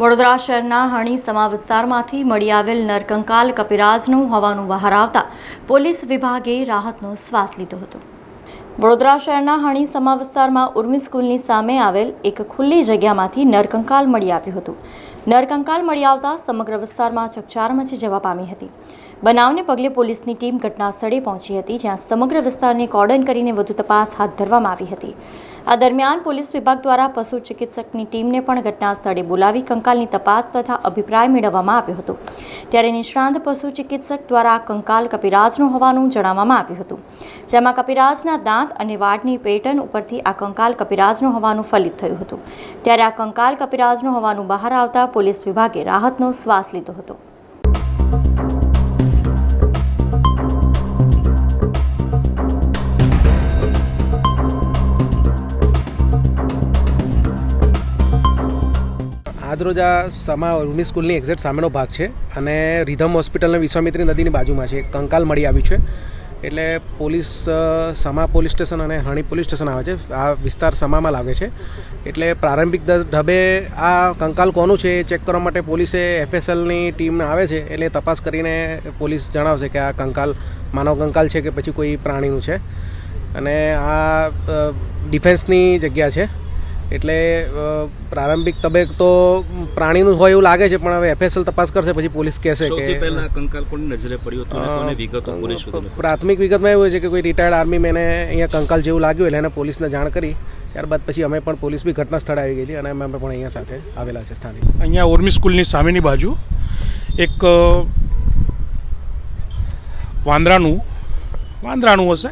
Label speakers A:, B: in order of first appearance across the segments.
A: વડોદરા શહેરના હણી સમા વિસ્તારમાંથી મળી આવેલ નરકંકાલ કપિરાજનું હોવાનું બહાર આવતા પોલીસ વિભાગે રાહતનો શ્વાસ લીધો હતો. વડોદરા શહેરના હણી સમા વિસ્તારમાં ઉર્મી સ્કૂલની સામે આવેલ એક ખુલ્લી જગ્યામાંથી નરકંકાલ મળી આવ્યું હતું. નરકંકાલ મળી આવતા સમગ્ર વિસ્તારમાં ચકચાર મચી જવા પામી હતી. બનાવને પગલે પોલીસની ટીમ ઘટના સ્થળે પહોંચી હતી, જ્યાં સમગ્ર વિસ્તારને કોર્ડન કરીને વધુ તપાસ હાથ ધરવામાં આવી હતી. આ દરમિયાન પોલીસ વિભાગ દ્વારા પશુ ચિકિત્સકની ટીમને પણ ઘટના સ્થળે બોલાવી કંકાલની તપાસ તથા અભિપ્રાય મેળવવામાં આવ્યો હતો. ત્યારે નિષ્ણાંત પશુ ચિકિત્સક દ્વારા કંકાલ કપિરાજનું હોવાનું જણાવવામાં આવ્યું હતું, જેમાં કપિરાજના દાંત અને વાળની પેટર્ન ઉપરથી આ કંકાલ કપિરાજનું હોવાનું ફલિત થયું હતું. ત્યારે આ કંકાલ કપિરાજનું હોવાનું બહાર આવતા પોલીસ વિભાગે રાહતનો શ્વાસ લીધો હતો.
B: આજરોજ આ સમા ઉર્મી સ્કૂલની એક્ઝેક્ટ સામેનો ભાગ છે અને રીધમ હોસ્પિટલ અને વિશ્વામિત્રી નદીની બાજુમાં છે. કંકાલ મળી આવ્યું છે. એટલે પોલીસ સમા પોલીસ સ્ટેશન અને હણી પોલીસ સ્ટેશન આવે છે. આ વિસ્તાર સમામાં લાગે છે. એટલે પ્રારંભિક ઢબે આ કંકાલ કોનું છે એ ચેક કરવા માટે પોલીસે એફએસએલની ટીમ આવે છે એટલે તપાસ કરીને પોલીસ જણાવશે કે આ કંકાલ, માનવ કંકાલ છે કે પછી કોઈ પ્રાણીનું છે. અને આ ડિફેન્સની જગ્યા છે. એટલે પ્રારંભિક તબેક તો પ્રાણીનું હોય એવું લાગે છે પણ હવે એફએસએલ તપાસ કરશે પછી પોલીસ કહેશે કે
C: પહેલા કંકાલ કોની નજરે પડ્યું હતું અને વિગતો પોલીસ
B: પ્રાથમિક વિગતમાં એવું છે કે કોઈ રિટાયર્ડ આર્મી મેને અહીંયા કંકાલ જેવું લાગ્યું એટલે એને પોલીસને જાણ કરી. ત્યારબાદ પછી અમે પણ પોલીસ બી ઘટના સ્થળે આવી ગયેલી અને અમે પણ અહીંયા સાથે આવેલા છે સ્થાનિક.
D: અહીંયા ઓર્મી સ્કૂલની સામેની બાજુ એક વાંદરાનું વાંદરાનું હશે?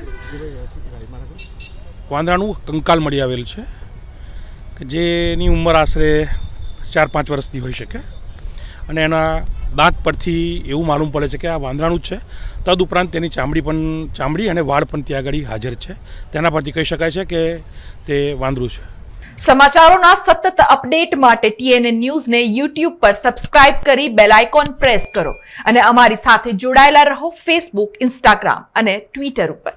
D: વાંદરાનું કંકાલ મળી આવેલ છે. જેની ઉંમર આશરે ચાર પાંચ વર્ષની હોઈ શકે. અને એના દાંત પરથી એવું માલુમ પડે છે કે આ વાંદરાનું જ છે. તદુપરાંત તેની ચામડી પણ ચામડી અને વાળ પણ ત્યાં આગળ હાજર છે. તેના પરથી કહી શકાય છે કે તે વાંદરું છે.
E: સમાચારોના સતત અપડેટ માટે ટીએનએ ન્યૂઝને યુટ્યુબ પર સબસ્ક્રાઇબ કરી બેલ આઇકોન પ્રેસ કરો. અને અમારી સાથે જોડાયેલા રહો ફેસબુક ઇન્સ્ટાગ્રામ અને ટ્વિટર ઉપર.